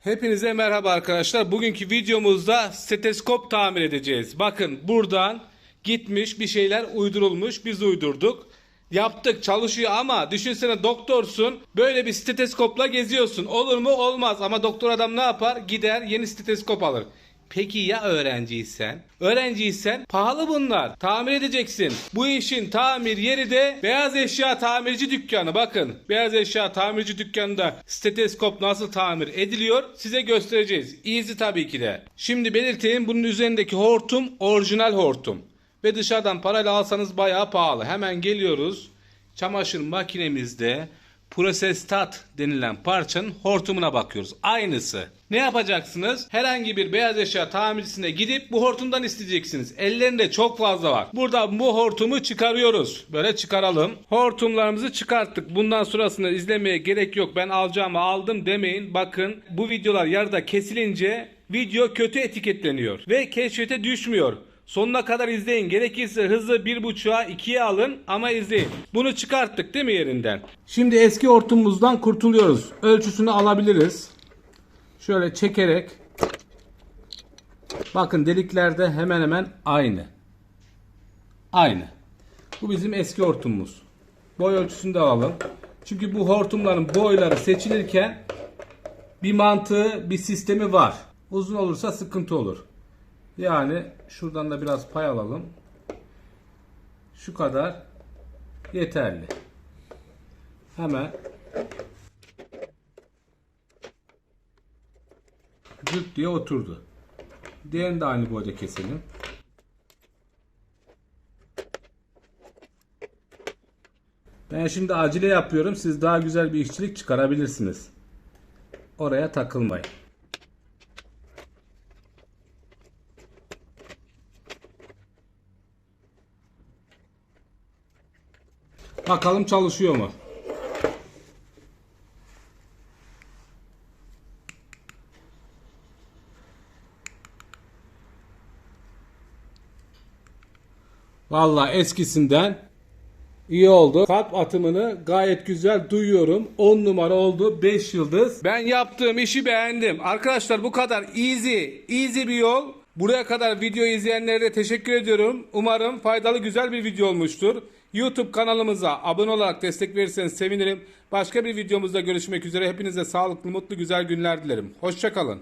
Hepinize merhaba arkadaşlar. Bugünkü videomuzda steteskop tamir edeceğiz. Bakın buradan gitmiş bir şeyler uydurulmuş. Biz uydurduk. Yaptık çalışıyor ama düşünsene doktorsun böyle bir steteskopla geziyorsun. Olur mu? Olmaz ama doktor adam ne yapar? Gider yeni steteskop alır. Peki ya öğrenciysen? Öğrenciysen pahalı bunlar. Tamir edeceksin. Bu işin tamir yeri de beyaz eşya tamirci dükkanı. Bakın beyaz eşya tamirci dükkanında steteskop nasıl tamir ediliyor size göstereceğiz. Easy tabii ki de. Şimdi belirteyim bunun üzerindeki hortum orijinal hortum. Ve dışarıdan parayla alsanız bayağı pahalı. Hemen geliyoruz. Çamaşır makinemizde prosestat denilen parçanın hortumuna bakıyoruz. Aynısı. Ne yapacaksınız? Herhangi bir beyaz eşya tamircisine gidip bu hortumdan isteyeceksiniz. Ellerinde çok fazla var. Burada bu hortumu çıkarıyoruz. Böyle çıkaralım. Hortumlarımızı çıkarttık. Bundan sonrasını izlemeye gerek yok. Ben alacağımı aldım demeyin. Bakın bu videolar yarıda kesilince video kötü etiketleniyor. Ve keşfete düşmüyor. Sonuna kadar izleyin. Gerekirse hızı 1.5'a 2'ye alın ama izleyin. Bunu çıkarttık değil mi yerinden? Şimdi eski hortumumuzdan kurtuluyoruz. Ölçüsünü alabiliriz. Şöyle çekerek. Bakın deliklerde hemen hemen aynı. Aynı. Bu bizim eski hortumumuz. Boy ölçüsünü de alalım. Çünkü bu hortumların boyları seçilirken bir mantığı, bir sistemi var. Uzun olursa sıkıntı olur. Yani şuradan da biraz pay alalım. Şu kadar yeterli. Hemen cırt diye oturdu. Diğerini de aynı boyda keselim. Ben şimdi acele yapıyorum. Siz daha güzel bir işçilik çıkarabilirsiniz. Oraya takılmayın. Bakalım çalışıyor mu? Vallahi eskisinden iyi oldu. Kalp atımını gayet güzel duyuyorum. 10 numara oldu. 5 yıldız. Ben yaptığım işi beğendim. Arkadaşlar bu kadar easy, easy bir yol. Buraya kadar video izleyenlere teşekkür ediyorum. Umarım faydalı güzel bir video olmuştur. YouTube kanalımıza abone olarak destek verirseniz sevinirim. Başka bir videomuzda görüşmek üzere. Hepinize sağlıklı, mutlu, güzel günler dilerim. Hoşçakalın.